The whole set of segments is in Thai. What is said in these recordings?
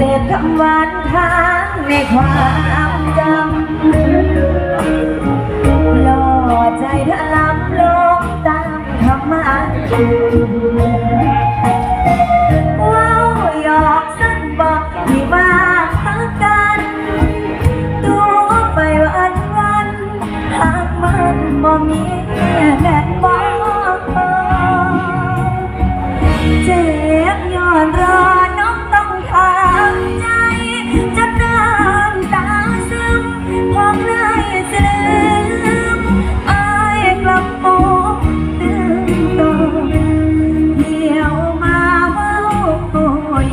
เศษคำหวานทางในความจำล่อใจถลำลงตามธรรมะ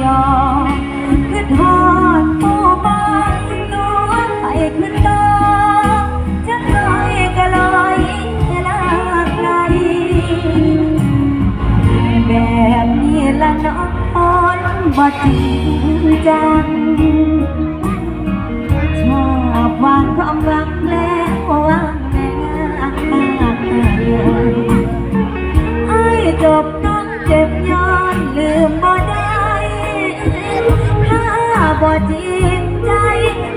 ยอคือทอดผู้บ่ตัวไปขึ้นต่อจะลอยก็ลอยลากไกลแบบนี้ละเน้องบ่จริงจังชอบวางความรักแล้ววางแน่ไอ้จบต้องเจ็บย้อนลืมบ่ บ่จริงใจ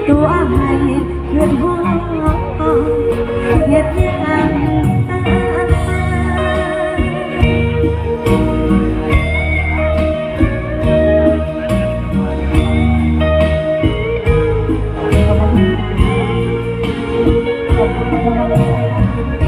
ตัวให้คืนห้องเฮ็ดยังเ